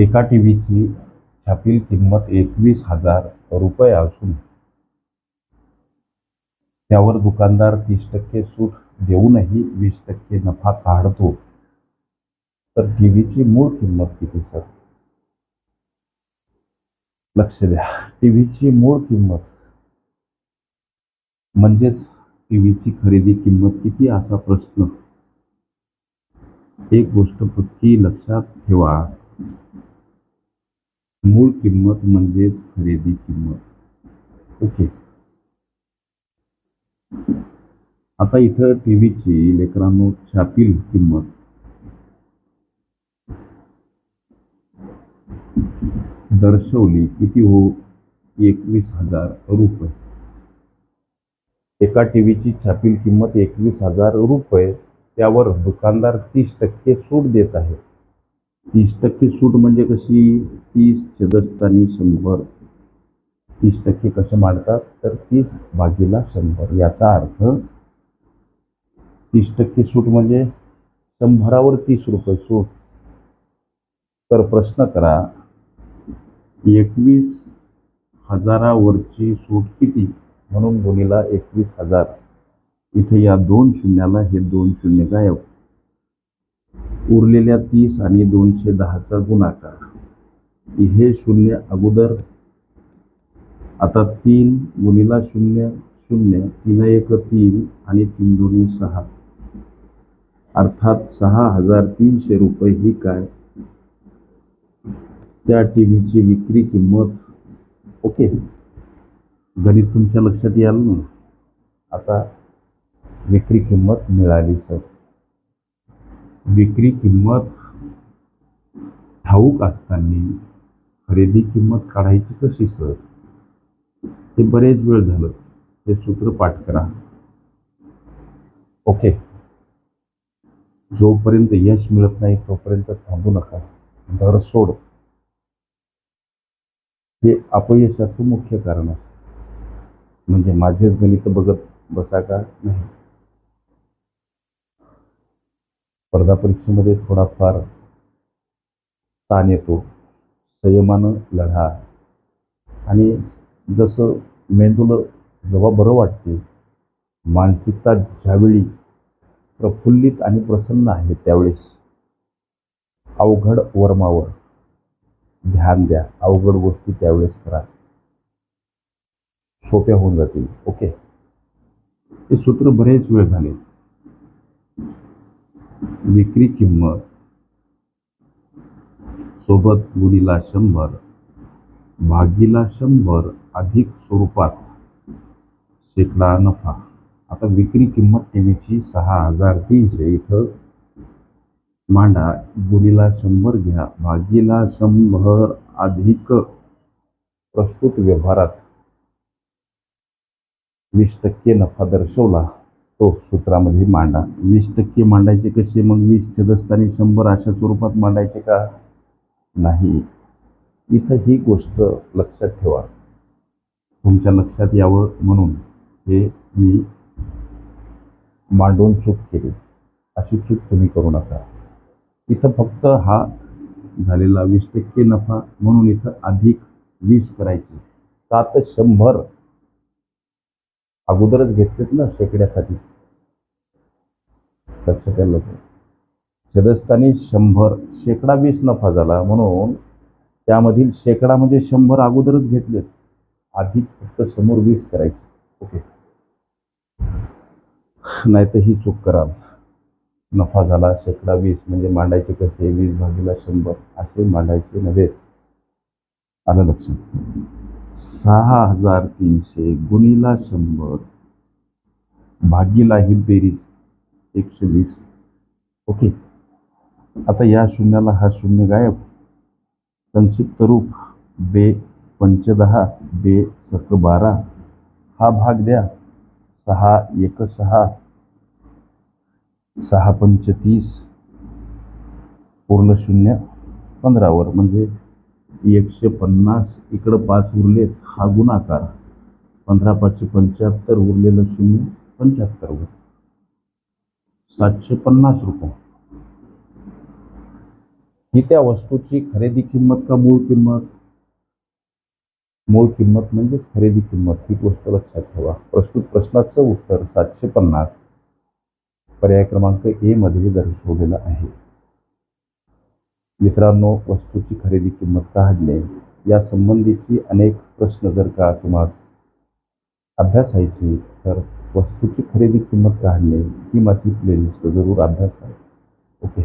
एका टी व्हीची छापील किंमत एकवीस हजार रुपये असून त्यावर दुकानदार तीस टक्के सूट देऊनही वीस टक्के नफा काढतो. तर टी व्हीची मूळ किंमत किती सर? लक्ष द्या. टी व्हीची मूळ किंमत म्हणजेच टी व्हीची खरेदी किंमत किती असा प्रश्न. एक गोष्ट पक्की लक्षात ठेवा. मूळ किंमत म्हणजेच खरेदी किंमत. ओके. आता इथं टी व्हीची लेकरांनो छापील किंमत. दर्शवली किती हो? एकवीस हजार रुपये. एका टी व्हीची छापील किंमत एकवीस हजार रुपये. त्यावर दुकानदार तीस टक्के सूट देत आहे. तीस टक्के सूट म्हणजे कशी? तीस छदस्थानी शंभर. तीस टक्के कसे मांडतात? तर तीस भागीला शंभर. याचा अर्थ तीस टक्के सूट म्हणजे शंभरावर तीस रुपये सूट. तर प्रश्न करा एकवीस हजारावरची सूट किती? म्हणून गुणीला एकवीस हजार. इथे या दोन शून्याला हे दोन शून्य गायब. उरलेल्या तीस आणि दोनशे दहाचा गुणाकार. हे शून्य अगोदर. आता तीन गुणीला शून्य शून्य तीन एक तीन आणि तीन दोन्ही सहा. अर्थात सहा हजार तीनशे रुपये ही काय? त्या टी व्हीची विक्री किंमत. ओके. गणित तुमच्या लक्षात याल ना? आता विक्री किंमत मिळाली सर. विक्री किंमत ठाऊक असताना खरेदी किंमत काढायची कशी सर? हे बरेच वेळ झालं. हे सूत्र पाठ करा. ओके. जोपर्यंत यश मिळत नाही तोपर्यंत थांबू नका. दर सोड. हे अपयशाचं मुख्य कारण असतं. म्हणजे माझेच गणित बघत बसा का? नाही. स्पर्धा परीक्षेमध्ये थोडाफार ताण येतो संयमानं लढा. आणि जसं मेंदूला जेव्हा बरं वाटते मानसिकता ज्यावेळी प्रफुल्लित आणि प्रसन्न आहे त्यावेळेस अवघड वर्मावर ध्यान द्या. अवघड गोष्टी त्यावेळेस करा. सोप्या होऊन जातील. ओके? हे सूत्र बरेच वेळ झाले विक्री किंमत सोबत गुणीला शंभर भागीला शंभर अधिक स्वरूपात शेकडा नफा. आता विक्री किंमत टीव्हीची सहा हजार तीनशे. इथं मांडा गुणीला शंभर घ्या भागीला शंभर अधिक प्रस्तुत व्यवहारात वीस टक्के नफा दर्शवला. तो सूत्रामध्ये मांडा. वीस टक्के मांडायचे कसे? मग वीस छदस्थानी शंभर अशा स्वरूपात मांडायचे का? नाही. इथं ही गोष्ट लक्षात ठेवा. तुमच्या लक्षात यावं म्हणून हे मी मांडून चूक केली. अशी चूक तुम्ही करू नका. इथं फक्त हा झालेला वीस टक्के नफा म्हणून इथं अधिक वीस करायची. का तर शंभर. अगोदरच घेतलेत ना शेकड्यासाठी. लक्षात यायला नको शंभर शेकडा वीस नफा झाला म्हणून त्यामधील शेकडा म्हणजे शंभर अगोदरच घेतलेत. अधिक फक्त समोर वीस करायची. ओके. नाही तर ही चूक कराल नफा झाला शेकडा वीस म्हणजे मांडायचे कसे? वीस भागीला शंभर. असे मांडायचे नव्हे. आलं लक्षात? सहा हजार तीनशे गुणीला शंभर. भागीला ही बेरीज. एकशे वीस ओके। आता या शून्याला, हा शून्य गायब। संक्षिप्त रूप, बे पंचदहा, बे सक बारा हा भाग द्या। सहा एक सहा। सहा पंचतीस पूर्ण शून्य पंधरावर, म्हणजे एकशे पन्नास इकडं पाच उरलेत, हा गुणाकार. पंधरा पाचशे पंच्याहत्तर उरलेलं शून्य पंच्याहत्तरवर. सातशे पन्नास रुपये. ही त्या वस्तूची खरेदी किंमत का मूळ किंमत? मूळ किंमत म्हणजेच खरेदी किंमत. ही गोष्ट लक्षात ठेवा. प्रस्तुत प्रश्नाचं उत्तर सातशे पन्नास. पर्याय क्रमांक ए मध्ये दर्शवलेलं आहे. मित्रांनो वस्तूची खरेदी किंमत काढणे या संबंधीची अनेक प्रश्न जर का तुम्हाला अभ्यासायची तर वस्तूची खरेदी किंमत काढणे ही माझी प्लेलिस्ट जरूर अभ्यास आहे ओके